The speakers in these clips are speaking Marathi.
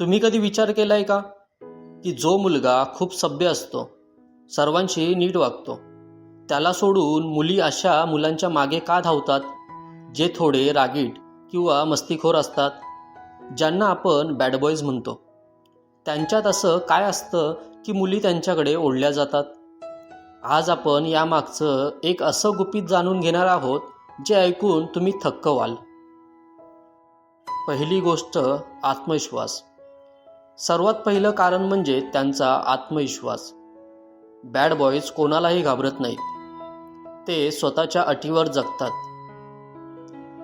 तुम्ही कधी विचार केलाय का? की जो मुलगा खूप सभ्य असतो सर्वांशी नीट वागतो त्याला सोडून मुली अशा मुलांच्या मागे का धावतात जे थोडे रागीट किंवा मस्तीखोर असतात ज्यांना आपण बॅडबॉईज म्हणतो? त्यांच्यात असं काय असतं की मुली त्यांच्याकडे ओढल्या जातात? आज आपण यामागचं एक असं गुपित जाणून घेणार आहोत जे ऐकून तुम्ही थक्क व्हाल. पहिली गोष्ट आत्मविश्वास. सर्वात पहिलं कारण म्हणजे त्यांचा आत्मविश्वास. बॅड बॉईज कोणालाही घाबरत नाहीत. ते स्वतःच्या अटीवर जगतात.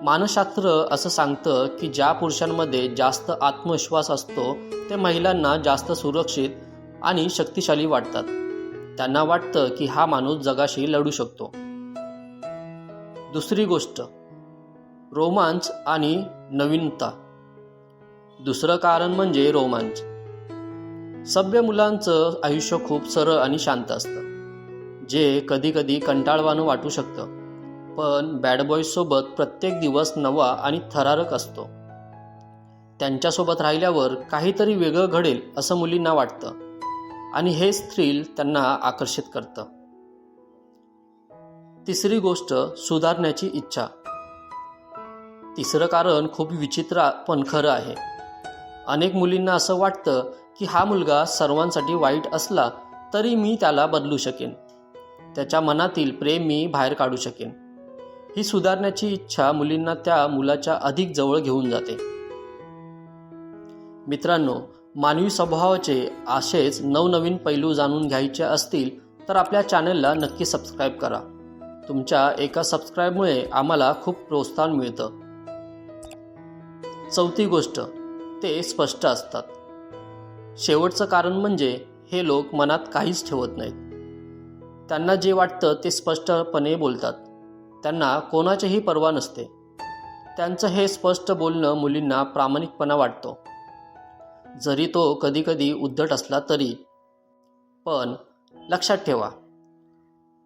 मानसशास्त्र असं सांगतं की ज्या पुरुषांमध्ये जास्त आत्मविश्वास असतो ते महिलांना जास्त सुरक्षित आणि शक्तिशाली वाटतात. त्यांना वाटतं की हा माणूस जगाशी लढू शकतो. दुसरी गोष्ट रोमांच आणि नवीनता. दुसरं कारण म्हणजे रोमांच. सभ्य मुलांचं आयुष्य खूप सरळ आणि शांत असतं जे कधी कधी कंटाळवाणं वाटू शकतं. पण बॅडबॉईजसोबत प्रत्येक दिवस नवा आणि थरारक असतो. त्यांच्यासोबत राहिल्यावर काहीतरी वेगळं घडेल असं मुलींना वाटतं आणि हे स्त्रील त्यांना आकर्षित करतं. तिसरी गोष्ट सुधारण्याची इच्छा. तिसरं कारण खूप विचित्र पण खरं आहे. अनेक मुलींना असं वाटतं की हा मुलगा सर्वांसाठी वाईट असला तरी मी त्याला बदलू शकेन. त्याच्या मनातील प्रेम मी बाहेर काढू शकेन. ही सुधारण्याची इच्छा मुलींना त्या मुलाच्या अधिक जवळ घेऊन जाते. मित्रांनो मानवी स्वभावाचे असेच नवनवीन पैलू जाणून घ्यायचे असतील तर आपल्या चॅनलला नक्की सबस्क्राईब करा. तुमच्या एका सबस्क्राईबमुळे आम्हाला खूप प्रोत्साहन मिळतं. चौथी गोष्ट ते स्पष्ट असतात. शेवटचं कारण म्हणजे हे लोक मनात काहीच ठेवत नाहीत. त्यांना जे वाटतं ते स्पष्टपणे बोलतात. त्यांना कोणाचीही पर्वा नसते. त्यांचं हे स्पष्ट बोलणं मुलींना प्रामाणिकपणा वाटतो. जरी तो कधीकधी उद्धट असला तरी. पण लक्षात ठेवा.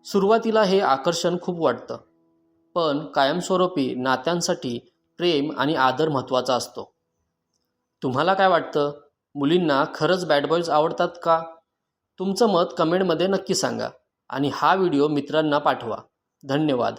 सुरुवातीला हे आकर्षण खूप वाटतं. पण कायमस्वरूपी नात्यांसाठी प्रेम आणि आदर महत्त्वाचा असतो. तुम्हाला काय वाटतं? मुलींना खरंच बॅड बॉईज आवडतात का? तुमचं मत कमेंटमध्ये नक्की सांगा आणि हा व्हिडिओ मित्रांना पाठवा. धन्यवाद.